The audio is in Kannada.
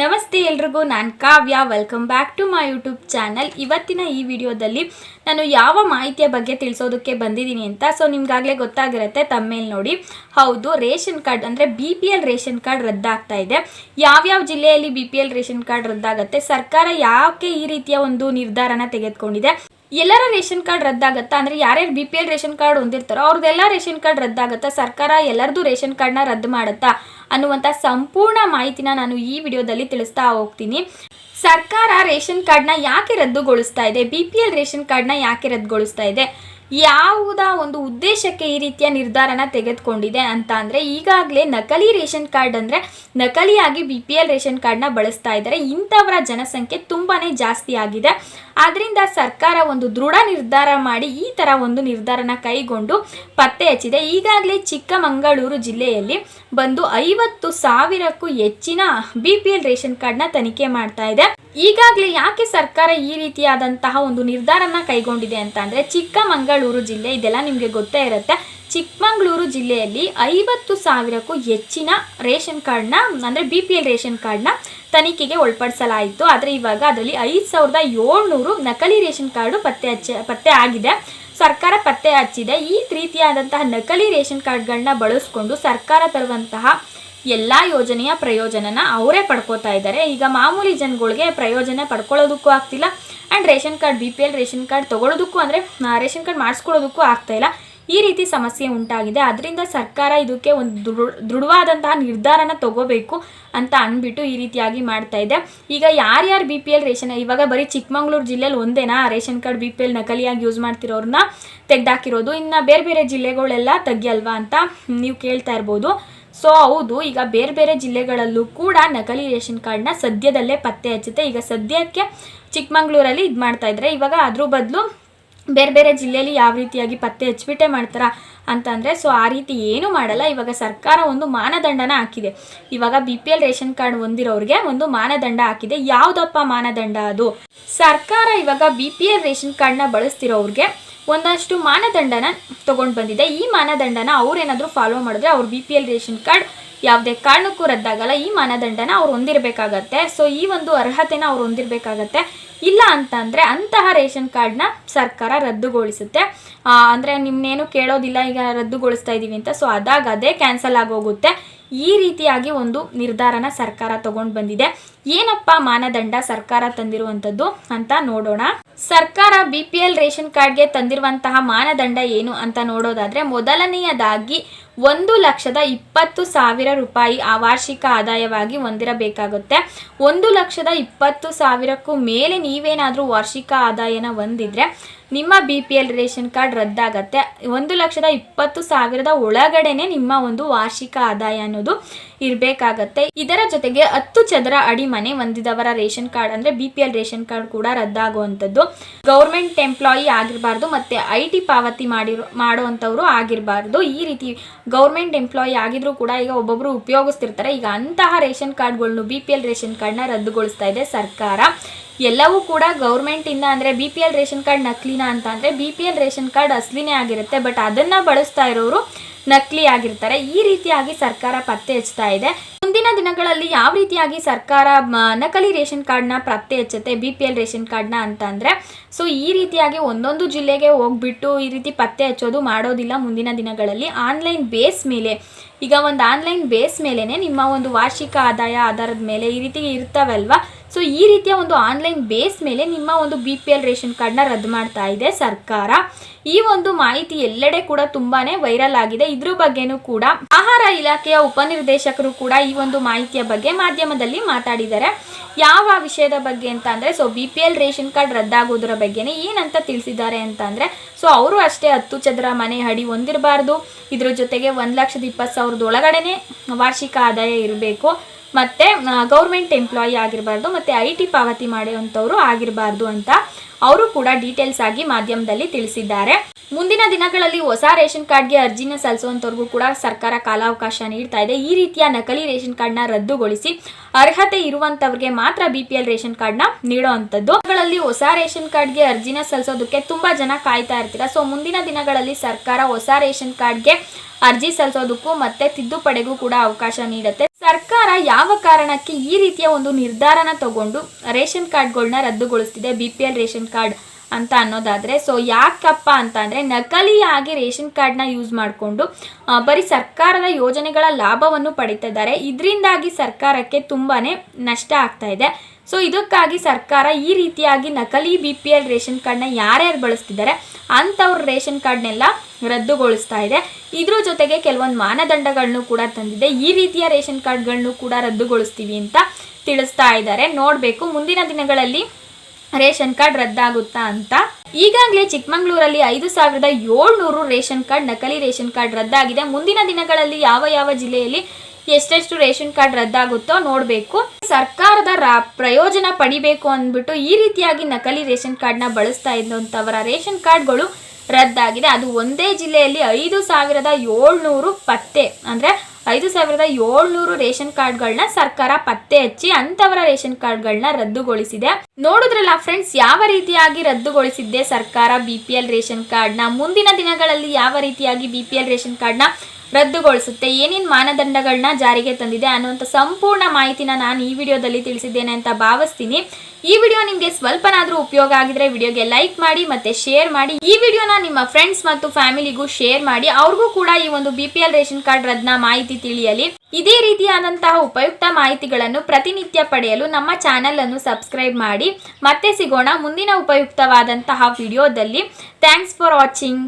ನಮಸ್ತೆ ಎಲ್ರಿಗೂ, ನಾನು Kavya. Welcome back to my YouTube channel ಇವತ್ತಿನ ಈ ವಿಡಿಯೋದಲ್ಲಿ ನಾನು ಯಾವ ಮಾಹಿತಿಯ ಬಗ್ಗೆ ತಿಳಿಸೋದಕ್ಕೆ ಬಂದಿದ್ದೀನಿ ಅಂತ ಸೊ ನಿಮ್ಗಾಗಲೇ ಗೊತ್ತಾಗಿರುತ್ತೆ ತಮ್ಮೇಲೆ ನೋಡಿ. ಹೌದು, ರೇಷನ್ ಕಾರ್ಡ್ ಅಂದರೆ B P L ration card ರದ್ದಾಗ್ತಾ ಇದೆ. ಯಾವ್ಯಾವ ಜಿಲ್ಲೆಯಲ್ಲಿ B P L ration card ರದ್ದಾಗುತ್ತೆ, ಸರ್ಕಾರ ಯಾಕೆ ಈ ರೀತಿಯ ಒಂದು ನಿರ್ಧಾರನ ತೆಗೆದುಕೊಂಡಿದೆ? ಎಲ್ಲರ ರೇಷನ್ ಕಾರ್ಡ್ ರದ್ದಾಗತ್ತಾ? ಅಂದ್ರೆ ಯಾರ್ಯಾರು B P L ration card ಹೊಂದಿರ್ತಾರೋ ಅವ್ರದ್ದೆಲ್ಲ ರೇಷನ್ ಕಾರ್ಡ್ ರದ್ದಾಗತ್ತಾ? ಸರ್ಕಾರ ಎಲ್ಲರದು ರೇಷನ್ ಕಾರ್ಡ್ನ ರದ್ದು ಮಾಡುತ್ತಾ? ಅನ್ನುವಂಥ ಸಂಪೂರ್ಣ ಮಾಹಿತಿನ ನಾನು ಈ ವಿಡಿಯೋದಲ್ಲಿ ತಿಳಿಸ್ತಾ ಹೋಗ್ತೀನಿ. ಸರ್ಕಾರ ರೇಷನ್ ಕಾರ್ಡ್ನ ಯಾಕೆ ರದ್ದುಗೊಳಿಸ್ತಾ ಇದೆ? ಬಿ ಪಿ ಎಲ್ ರೇಷನ್ ಕಾರ್ಡ್ನ ಯಾಕೆ ರದ್ದುಗೊಳಿಸ್ತಾ ಇದೆ? ಯಾವುದ ಒಂದು ಉದ್ದೇಶಕ್ಕೆ ಈ ರೀತಿಯ ನಿರ್ಧಾರನ ತೆಗೆದುಕೊಂಡಿದೆ ಅಂತ ಅಂದರೆ ಈಗಾಗಲೇ ನಕಲಿ ರೇಷನ್ ಕಾರ್ಡ್ ಅಂದರೆ ನಕಲಿಯಾಗಿ ಬಿ ಪಿ ಎಲ್ ರೇಷನ್ ಕಾರ್ಡ್ನ ಬಳಸ್ತಾ ಇದ್ದಾರೆ. ಇಂಥವರ ಜನಸಂಖ್ಯೆ ತುಂಬಾ ಜಾಸ್ತಿ ಆಗಿದೆ. ಆದ್ದರಿಂದ ಸರ್ಕಾರ ಒಂದು ದೃಢ ನಿರ್ಧಾರ ಮಾಡಿ ಈ ಥರ ಒಂದು ನಿರ್ಧಾರನ ಕೈಗೊಂಡು ಪತ್ತೆ ಹಚ್ಚಿದೆ. ಈಗಾಗಲೇ ಚಿಕ್ಕಮಗಳೂರು ಜಿಲ್ಲೆಯಲ್ಲಿ ಬಂದು ಐವತ್ತು ಸಾವಿರಕ್ಕೂ ಹೆಚ್ಚಿನ ಬಿ ಪಿ ಎಲ್ ರೇಷನ್ ಕಾರ್ಡ್ನ ತನಿಖೆ ಮಾಡ್ತಾ ಇದೆ. ಈಗಾಗಲೇ ಯಾಕೆ ಸರ್ಕಾರ ಈ ರೀತಿಯಾದಂತಹ ಒಂದು ನಿರ್ಧಾರನ ಕೈಗೊಂಡಿದೆ ಅಂತ ಅಂದರೆ ಚಿಕ್ಕಮಗಳೂರು ಜಿಲ್ಲೆ ಇದೆಲ್ಲ ನಿಮಗೆ ಗೊತ್ತೇ ಇರುತ್ತೆ. ಚಿಕ್ಕಮಗಳೂರು ಜಿಲ್ಲೆಯಲ್ಲಿ ಐವತ್ತು ಸಾವಿರಕ್ಕೂ ಹೆಚ್ಚಿನ ರೇಷನ್ ಕಾರ್ಡ್ನ, ಅಂದರೆ ಬಿ ಪಿ ಎಲ್ ರೇಷನ್ ಕಾರ್ಡ್ನ ತನಿಖೆಗೆ ಒಳಪಡಿಸಲಾಯಿತು. ಆದರೆ ಇವಾಗ ಅದರಲ್ಲಿ ಐದು ಸಾವಿರದ ಏಳ್ನೂರು ನಕಲಿ ರೇಷನ್ ಕಾರ್ಡು ಪತ್ತೆ ಹಚ್ಚ, ಪತ್ತೆ ಆಗಿದೆ. ಸರ್ಕಾರ ಪತ್ತೆ ಹಚ್ಚಿದೆ. ಈ ರೀತಿಯಾದಂತಹ ನಕಲಿ ರೇಷನ್ ಕಾರ್ಡ್ಗಳನ್ನ ಬಳಸ್ಕೊಂಡು ಸರ್ಕಾರ ತರುವಂತಹ ಎಲ್ಲ ಯೋಜನೆಯ ಪ್ರಯೋಜನನ ಅವರೇ ಪಡ್ಕೋತಾ ಇದ್ದಾರೆ. ಈಗ ಮಾಮೂಲಿ ಜನಗಳಿಗೆ ಪ್ರಯೋಜನ ಪಡ್ಕೊಳ್ಳೋದಕ್ಕೂ ಆಗ್ತಿಲ್ಲ. And ration card B P L ration card ತೊಗೊಳೋದಕ್ಕೂ ಅಂದರೆ ರೇಷನ್ ಕಾರ್ಡ್ ಮಾಡಿಸ್ಕೊಳ್ಳೋದಕ್ಕೂ ಆಗ್ತಾಯಿಲ್ಲ ಈ ರೀತಿ ಸಮಸ್ಯೆ ಉಂಟಾಗಿದೆ. ಅದರಿಂದ ಸರ್ಕಾರ ಇದಕ್ಕೆ ಒಂದು ದೃಢ ದೃಢವಾದಂತಹ ನಿರ್ಧಾರನ ತಗೋಬೇಕು ಅಂತ ಅಂದ್ಬಿಟ್ಟು ಈ ರೀತಿಯಾಗಿ ಮಾಡ್ತಾ ಇದೆ. ಈಗ ಯಾರ್ಯಾರು ಬಿ ಪಿ ಎಲ್ ರೇಷನ್, ಇವಾಗ ಬರೀ ಚಿಕ್ಕಮಗಳೂರು ಜಿಲ್ಲೆಯಲ್ಲಿ ಒಂದೇನಾ? Ration card B P L ನಕಲಿಯಾಗಿ use ಮಾಡ್ತಿರೋರನ್ನ ತೆಗ್ದಾಕಿರೋದು. ಇನ್ನು ಬೇರೆ ಬೇರೆ ಜಿಲ್ಲೆಗಳೆಲ್ಲ ತೆಗಿಯಲ್ವಾ ಅಂತ ನೀವು ಕೇಳ್ತಾ ಇರ್ಬೋದು. ಸೊ ಹೌದು, ಈಗ ಬೇರೆ ಬೇರೆ ಜಿಲ್ಲೆಗಳಲ್ಲೂ ಕೂಡ ನಕಲಿ ರೇಷನ್ ಕಾರ್ಡ್ನ ಸದ್ಯದಲ್ಲೇ ಪತ್ತೆ ಹಚ್ಚುತ್ತೆ. ಈಗ ಸದ್ಯಕ್ಕೆ ಚಿಕ್ಕಮಂಗ್ಳೂರಲ್ಲಿ ಇದು ಮಾಡ್ತಾ ಇದ್ದಾರೆ ಇವಾಗ ಅದ್ರ ಬದಲು ಬೇರೆ ಬೇರೆ ಜಿಲ್ಲೆಯಲ್ಲಿ ಯಾವ ರೀತಿಯಾಗಿ ಪತ್ತೆ ಹಚ್ಬಿಟ್ಟೆ ಮಾಡ್ತಾರ ಅಂತಂದರೆ ಸೊ ಆ ರೀತಿ ಏನೂ ಮಾಡಲ್ಲ. ಇವಾಗ ಸರ್ಕಾರ ಒಂದು ಮಾನದಂಡನ ಹಾಕಿದೆ. ಇವಾಗ B P L ration card ಹೊಂದಿರೋರಿಗೆ ಒಂದು ಮಾನದಂಡ ಹಾಕಿದೆ. ಯಾವುದಪ್ಪ ಮಾನದಂಡ ಅದು? ಸರ್ಕಾರ ಇವಾಗ ಬಿ ಪಿ ಎಲ್ ರೇಷನ್ ಕಾರ್ಡ್ನ ಬಳಸ್ತಿರೋರಿಗೆ ಒಂದಷ್ಟು ಮಾನದಂಡನ ತೊಗೊಂಡು ಬಂದಿದೆ. ಈ ಮಾನದಂಡನ ಅವ್ರೇನಾದರೂ ಫಾಲೋ ಮಾಡಿದ್ರೆ ಅವ್ರು B P L ration card ಯಾವುದೇ ಕಾರಣಕ್ಕೂ ರದ್ದಾಗಲ್ಲ. ಈ ಮಾನದಂಡನ ಅವ್ರು ಹೊಂದಿರಬೇಕಾಗತ್ತೆ. ಸೊ ಈ ಒಂದು ಅರ್ಹತೆನ ಅವ್ರು ಹೊಂದಿರಬೇಕಾಗತ್ತೆ. ಇಲ್ಲ ಅಂತಂದರೆ ಅಂತಹ ರೇಷನ್ ಕಾರ್ಡ್ನ ಸರ್ಕಾರ ರದ್ದುಗೊಳಿಸುತ್ತೆ. ಅಂದರೆ ನಿಮ್ಮನ್ನೇನು ಕೇಳೋದಿಲ್ಲ, ಈಗ ರದ್ದುಗೊಳಿಸ್ತಾ ಇದ್ದೀವಿ ಅಂತ. ಸೊ ಅದಾಗ ಅದೇ ಕ್ಯಾನ್ಸಲ್ ಆಗೋಗುತ್ತೆ. ಈ ರೀತಿಯಾಗಿ ಒಂದು ನಿರ್ಧಾರನ ಸರ್ಕಾರ ತಗೊಂಡು ಬಂದಿದೆ. ಏನಪ್ಪ ಮಾನದಂಡ ಸರ್ಕಾರ ತಂದಿರುವಂಥದ್ದು ಅಂತ ನೋಡೋಣ. ಸರ್ಕಾರ ಬಿ ಪಿ ಎಲ್ ರೇಷನ್ ಕಾರ್ಡ್ಗೆ ತಂದಿರುವಂತಹ ಮಾನದಂಡ ಏನು ಅಂತ ನೋಡೋದಾದ್ರೆ ಮೊದಲನೆಯದಾಗಿ ಒಂದು ಲಕ್ಷದ ಇಪ್ಪತ್ತು ಸಾವಿರ ರೂಪಾಯಿ ಆ ವಾರ್ಷಿಕ ಆದಾಯವಾಗಿ ಹೊಂದಿರಬೇಕಾಗುತ್ತೆ. ಒಂದು ಲಕ್ಷದ ಇಪ್ಪತ್ತು ಸಾವಿರಕ್ಕೂ ಮೇಲೆ ನೀವೇನಾದರೂ ವಾರ್ಷಿಕ ಆದಾಯನ ಹೊಂದಿದ್ರೆ ನಿಮ್ಮ B P L ration card ರದ್ದಾಗತ್ತೆ. ಒಂದು ಲಕ್ಷದ ಇಪ್ಪತ್ತು ಸಾವಿರದ ಒಳಗಡೆನೆ ನಿಮ್ಮ ಒಂದು ವಾರ್ಷಿಕ ಆದಾಯ ಅನ್ನೋದು ಇರಬೇಕಾಗತ್ತೆ. ಇದರ ಜೊತೆಗೆ ಹತ್ತು ಚದರ ಅಡಿ ಮನೆ ಹೊಂದಿದವರ ರೇಷನ್ ಕಾರ್ಡ್ ಅಂದ್ರೆ B P L ration card ಕೂಡ ರದ್ದಾಗುವಂಥದ್ದು. ಗೌರ್ಮೆಂಟ್ ಎಂಪ್ಲಾಯಿ ಆಗಿರಬಾರ್ದು ಮತ್ತೆ ಐ ಟಿ ಪಾವತಿ ಮಾಡಿರೋ, ಮಾಡುವಂಥವ್ರು ಆಗಿರಬಾರ್ದು. ಈ ರೀತಿ ಗೌರ್ಮೆಂಟ್ ಎಂಪ್ಲಾಯಿ ಆಗಿದ್ರು ಕೂಡ ಈಗ ಒಬ್ಬೊಬ್ರು ಉಪಯೋಗಿಸ್ತಿರ್ತಾರೆ. ಈಗ ಅಂತಹ ರೇಷನ್ ಕಾರ್ಡ್ಗಳನ್ನು ಬಿ ಪಿ ಎಲ್ ರೇಷನ್ ಕಾರ್ಡ್ನ ರದ್ದುಗೊಳಿಸ್ತಾ ಇದೆ ಸರ್ಕಾರ. ಎಲ್ಲವೂ ಕೂಡ ಗೌರ್ಮೆಂಟಿಂದ ಅಂದರೆ B P L ration card ನಕಲಿನ ಅಂತ ಅಂದರೆ B P L ration card ಅಸಲಿನೇ ಆಗಿರುತ್ತೆ ಬಟ್ ಅದನ್ನು ಬಳಸ್ತಾ ಇರೋರು ನಕಲಿ ಆಗಿರ್ತಾರೆ. ಈ ರೀತಿಯಾಗಿ ಸರ್ಕಾರ ಪತ್ತೆ ಹಚ್ತಾ ಇದೆ. ಮುಂದಿನ ದಿನಗಳಲ್ಲಿ ಯಾವ ರೀತಿಯಾಗಿ ಸರ್ಕಾರ ನಕಲಿ ರೇಷನ್ ಕಾರ್ಡ್ನ ಪತ್ತೆ ಹಚ್ಚುತ್ತೆ ಬಿ ಪಿ ಎಲ್ ರೇಷನ್ ಕಾರ್ಡ್ನ ಅಂತ ಅಂದರೆ ಸೊ ಈ ರೀತಿಯಾಗಿ ಒಂದೊಂದು ಜಿಲ್ಲೆಗೆ ಹೋಗ್ಬಿಟ್ಟು ಈ ರೀತಿ ಪತ್ತೆ ಹಚ್ಚೋದು ಮಾಡೋದಿಲ್ಲ ಮುಂದಿನ ದಿನಗಳಲ್ಲಿ. ಆನ್ಲೈನ್ ಬೇಸ್ ಮೇಲೆ ಈಗ ಒಂದು ಆನ್ಲೈನ್ ಬೇಸ್ ಮೇಲೇ ನಿಮ್ಮ ಒಂದು ವಾರ್ಷಿಕ ಆದಾಯ ಆಧಾರದ ಮೇಲೆ ಈ ರೀತಿ ಇರ್ತವಲ್ವಾ? ಸೊ ಈ ರೀತಿಯ ಒಂದು ಆನ್ಲೈನ್ ಬೇಸ್ ಮೇಲೆ ನಿಮ್ಮ ಒಂದು ಬಿ ಪಿ ಎಲ್ ರೇಷನ್ ಕಾರ್ಡ್ನ ರದ್ದು ಮಾಡ್ತಾ ಇದೆ ಸರ್ಕಾರ. ಈ ಒಂದು ಮಾಹಿತಿ ಎಲ್ಲೆಡೆ ಕೂಡ ತುಂಬಾನೇ ವೈರಲ್ ಆಗಿದೆ. ಇದ್ರ ಬಗ್ಗೆನೂ ಕೂಡ ಆಹಾರ ಇಲಾಖೆಯ ಉಪನಿರ್ದೇಶಕರು ಕೂಡ ಈ ಒಂದು ಮಾಹಿತಿಯ ಬಗ್ಗೆ ಮಾಧ್ಯಮದಲ್ಲಿ ಮಾತಾಡಿದ್ದಾರೆ. ಯಾವ ವಿಷಯದ ಬಗ್ಗೆ ಅಂತ ಅಂದರೆ so B P L ration card ರದ್ದಾಗೋದ್ರ ಬಗ್ಗೆನೇ ಏನಂತ ತಿಳಿಸಿದ್ದಾರೆ ಅಂತ ಅಂದ್ರೆ ಸೊ ಅವರು ಅಷ್ಟೇ ಹತ್ತು ಚದರ ಮನೆ ಅಡಿ ಹೊಂದಿರಬಾರ್ದು. ಇದ್ರ ಜೊತೆಗೆ ಒಂದು ಲಕ್ಷದ ಇಪ್ಪತ್ತು ಒಳಗಡೆನೆ ವಾರ್ಷಿಕ ಆದಾಯ ಇರಬೇಕು. ಮತ್ತೆ ಗೌರ್ಮೆಂಟ್ ಎಂಪ್ಲಾಯಿ ಆಗಿರಬಾರ್ದು, ಮತ್ತೆ ಐ ಟಿ ಪಾವತಿ ಮಾಡುವಂಥವ್ರು ಆಗಿರಬಾರ್ದು ಅಂತ ಅವರು ಕೂಡ ಡೀಟೇಲ್ಸ್ ಆಗಿ ಮಾಧ್ಯಮದಲ್ಲಿ ತಿಳಿಸಿದ್ದಾರೆ. ಮುಂದಿನ ದಿನಗಳಲ್ಲಿ ಹೊಸ ರೇಷನ್ ಕಾರ್ಡ್ಗೆ ಅರ್ಜಿನ ಸಲ್ಲಿಸುವಂತವ್ರಿಗೂ ಕೂಡ ಸರ್ಕಾರ ಕಾಲಾವಕಾಶ ನೀಡ್ತಾ ಇದೆ. ಈ ರೀತಿಯ ನಕಲಿ ರೇಷನ್ ಕಾರ್ಡ್ನ ರದ್ದುಗೊಳಿಸಿ ಅರ್ಹತೆ ಇರುವಂತವ್ರಿಗೆ ಮಾತ್ರ ಬಿ ಪಿ ಎಲ್ ರೇಷನ್ ಕಾರ್ಡ್ನ ನೀಡುವಂಥದ್ದು. ಅವುಗಳಲ್ಲಿ ಹೊಸ ರೇಷನ್ ಕಾರ್ಡ್ಗೆ ಅರ್ಜಿನ ಸಲ್ಲಿಸೋದಕ್ಕೆ ತುಂಬಾ ಜನ ಕಾಯ್ತಾ ಇರ್ತೀರಾ. ಸೊ ಮುಂದಿನ ದಿನಗಳಲ್ಲಿ ಸರ್ಕಾರ ಹೊಸ ರೇಷನ್ ಕಾರ್ಡ್ಗೆ ಅರ್ಜಿ ಸಲ್ಲಿಸೋದಕ್ಕೂ ಮತ್ತೆ ತಿದ್ದುಪಡೆಗೂ ಕೂಡ ಅವಕಾಶ ನೀಡುತ್ತೆ. ಸರ್ಕಾರ ಯಾವ ಕಾರಣಕ್ಕೆ ಈ ರೀತಿಯ ಒಂದು ನಿರ್ಧಾರನ ತಗೊಂಡು ರೇಷನ್ ಕಾರ್ಡ್ಗಳನ್ನ ರದ್ದುಗೊಳಿಸ್ತಿದೆ? B P L ration card ಅಂತ ಅನ್ನೋದಾದರೆ ಸೊ ಯಾಕಪ್ಪ ಅಂತ ಅಂದ್ರೆ ನಕಲಿಯಾಗಿ ರೇಷನ್ ಕಾರ್ಡ್ನ ಯೂಸ್ ಮಾಡಿಕೊಂಡು ಬರೀ ಸರ್ಕಾರದ ಯೋಜನೆಗಳ ಲಾಭವನ್ನು ಪಡಿತಿದ್ದಾರೆ. ಇದರಿಂದಾಗಿ ಸರ್ಕಾರಕ್ಕೆ ತುಂಬಾನೇ ನಷ್ಟ ಆಗ್ತಾ ಇದೆ. ಸೊ ಇದಕ್ಕಾಗಿ ಸರ್ಕಾರ ಈ ರೀತಿಯಾಗಿ ನಕಲಿ ಬಿ ಪಿ ಎಲ್ ರೇಷನ್ ಕಾರ್ಡ್ನ ಯಾರ್ಯಾರು ಬಳಸ್ತಿದ್ದಾರೆ, ಅಂಥವ್ರ ರೇಷನ್ ಕಾರ್ಡ್ನೆಲ್ಲ ರದ್ದುಗೊಳಿಸ್ತಾ ಇದೆ. ಇದ್ರ ಜೊತೆಗೆ ಕೆಲವೊಂದು ಮಾನದಂಡಗಳನ್ನು ಕೂಡ ತಂದಿದೆ. ಈ ರೀತಿಯ ರೇಷನ್ ಕಾರ್ಡ್ಗಳನ್ನು ಕೂಡ ರದ್ದುಗೊಳಿಸ್ತೀವಿ ಅಂತ ತಿಳಿಸ್ತಾ ಇದ್ದಾರೆ. ನೋಡಬೇಕು, ಮುಂದಿನ ದಿನಗಳಲ್ಲಿ ರೇಷನ್ ಕಾರ್ಡ್ ರದ್ದಾಗುತ್ತಾ ಅಂತ. ಈಗಾಗಲೇ ಚಿಕ್ಕಮಂಗ್ಳೂರಲ್ಲಿ ಐದು ಸಾವಿರದ ಏಳ್ನೂರು ರೇಷನ್ ಕಾರ್ಡ್, ನಕಲಿ ರೇಷನ್ ಕಾರ್ಡ್ ರದ್ದಾಗಿದೆ. ಮುಂದಿನ ದಿನಗಳಲ್ಲಿ ಯಾವ ಯಾವ ಜಿಲ್ಲೆಯಲ್ಲಿ ಎಷ್ಟೆಷ್ಟು ರೇಷನ್ ಕಾರ್ಡ್ ರದ್ದಾಗುತ್ತೋ ನೋಡಬೇಕು. ಸರ್ಕಾರದ ಪ್ರಯೋಜನ ಪಡಿಬೇಕು ಅಂದ್ಬಿಟ್ಟು ಈ ರೀತಿಯಾಗಿ ನಕಲಿ ರೇಷನ್ ಕಾರ್ಡ್ನ ಬಳಸ್ತಾ ಇದ್ದಂಥವರ ರೇಷನ್ ಕಾರ್ಡ್ಗಳು ರದ್ದಾಗಿದೆ. ಅದು ಒಂದೇ ಜಿಲ್ಲೆಯಲ್ಲಿ ಐದು ಸಾವಿರದ ಏಳ್ನೂರು ಪತ್ತೆ. ಅಂದ್ರೆ ಐದು ಸಾವಿರದ ಏಳ್ನೂರು ರೇಷನ್ ಕಾರ್ಡ್ಗಳನ್ನ ಸರ್ಕಾರ ಪತ್ತೆ ಹಚ್ಚಿ ಅಂತವರ ರೇಷನ್ ಕಾರ್ಡ್ಗಳನ್ನ ರದ್ದುಗೊಳಿಸಿದೆ. ನೋಡಿದ್ರಲ್ಲ ಫ್ರೆಂಡ್ಸ್ ಯಾವ ರೀತಿಯಾಗಿ ರದ್ದುಗೊಳಿಸಿದ್ದೆ ಸರ್ಕಾರ ಬಿ ಪಿ ಎಲ್ ರೇಷನ್ ಕಾರ್ಡ್ನ? ಮುಂದಿನ ದಿನಗಳಲ್ಲಿ ಯಾವ ರೀತಿಯಾಗಿ ಬಿ ಪಿ ಎಲ್ ರೇಷನ್ ಕಾರ್ಡ್ನ ರದ್ದುಗೊಳಿಸುತ್ತೆ? ಏನೇನು ಮಾನದಂಡಗಳನ್ನ ಜಾರಿಗೆ ತಂದಿದೆ ಅನ್ನುವಂಥ ಸಂಪೂರ್ಣ ಮಾಹಿತಿನ ನಾನು ಈ ವಿಡಿಯೋದಲ್ಲಿ ತಿಳಿಸಿದ್ದೇನೆ ಅಂತ ಭಾವಿಸ್ತೀನಿ. ಈ ವಿಡಿಯೋ ನಿಮಗೆ ಸ್ವಲ್ಪನಾದರೂ ಉಪಯೋಗ ಆಗಿದ್ರೆ ವಿಡಿಯೋಗೆ ಲೈಕ್ ಮಾಡಿ ಮತ್ತೆ ಶೇರ್ ಮಾಡಿ. ಈ ವಿಡಿಯೋನ ನಿಮ್ಮ ಫ್ರೆಂಡ್ಸ್ ಮತ್ತು ಫ್ಯಾಮಿಲಿಗೂ ಶೇರ್ ಮಾಡಿ. ಅವ್ರಿಗೂ ಕೂಡ ಈ ಒಂದು B P L ration card ರದ್ನ ಮಾಹಿತಿ ತಿಳಿಯಲಿ. ಇದೇ ರೀತಿಯಾದಂತಹ ಉಪಯುಕ್ತ ಮಾಹಿತಿಗಳನ್ನು ಪ್ರತಿನಿತ್ಯ ಪಡೆಯಲು ನಮ್ಮ ಚಾನೆಲ್ ಅನ್ನು ಸಬ್ಸ್ಕ್ರೈಬ್ ಮಾಡಿ. ಮತ್ತೆ ಸಿಗೋಣ ಮುಂದಿನ ಉಪಯುಕ್ತವಾದಂತಹ ವಿಡಿಯೋದಲ್ಲಿ. Thanks for watching